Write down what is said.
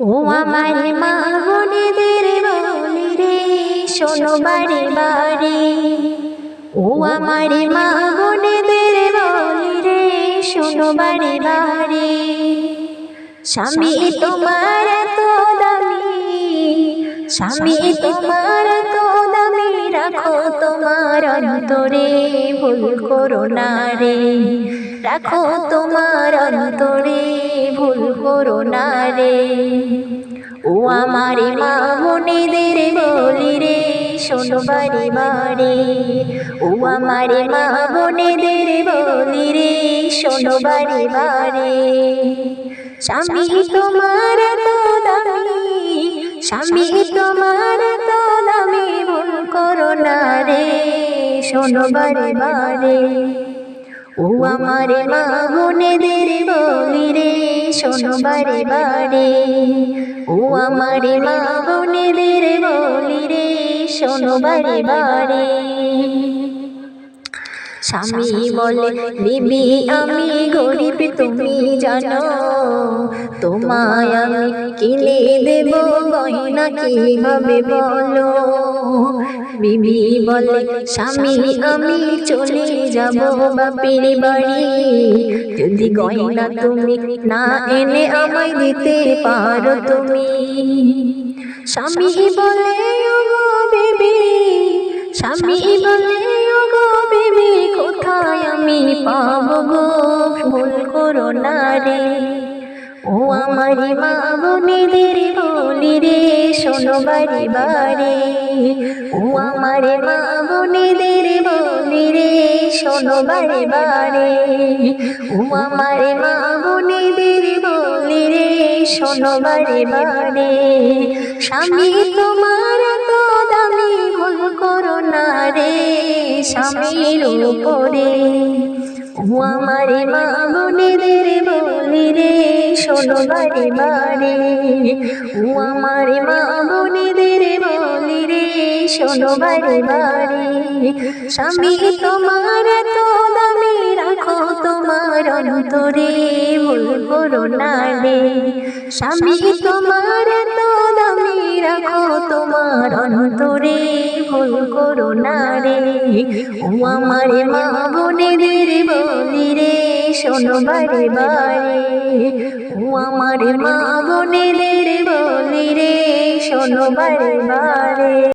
ও আমার মা বোনেদের বলি রে, শোনো বারে বারে ও আমার মা বোনেদের বলি রে, শোনো বারে বারে স্বামী, তোমার তো দামি। স্বামী, তোমার তো দামি, রাখো তোমার অন্তরে, ভুল করো না রে। রাখো তোমার অন্তরে। রে। ও আমার মা বোনেদের বলি রে, শোনো বারে বারে ও আমার মা বোনেদের বলি রে, শোনো বারে বারে স্বামী তোমার তো দামি, স্বামী তোমার তো দামি, ভুল করো না রে, শোনো বারে বারে ও আমার মা বোনেদের বলি রে, শোনো বারে ও আমার মা বোনেদের বলি রে, শোনো বারে। স্বামী বলে, বিবি, আমি গরিব, তুমি জানো। তোমায় আমি কিনে দেব গয়না, কীভাবে বলো? বিবি বলে, স্বামী, আমি চলে যাব বাপের বাড়ি। যদি গয়না তুমি না এনে আমায় দিতে পারো তুমি? স্বামী বলে স্বামী বলে ও গো বেবি, কোথায় আমি পাবো গো? ভুল করো না রে। ও আমার মা বোনেদের বলি রে শোনো বারে ও আমার মা বোনেদের বলি রে শোনো বারে ও আমার মা বোনেদের বলি রে বারে। স্বামী, তোমার তো দামি ভুল করো না রে স্বামীর উপরে। ও আমার মা বোনেদের বলি শোনো বারে ও আমার মা বোনেদের বলি রে, শোনো বারে স্বামী, তোমার তো দামি রাখো তোমার অন্তরে করো না রে। স্বামী, তোমার তো দামি রাখো তোমার অন্তরে। ভুল করো রে। ও আমার মা বোনেদের বলি রে শোনো বারে বারে। ও আমার মা বোনেদের বলি রে শোনো বারে বারে।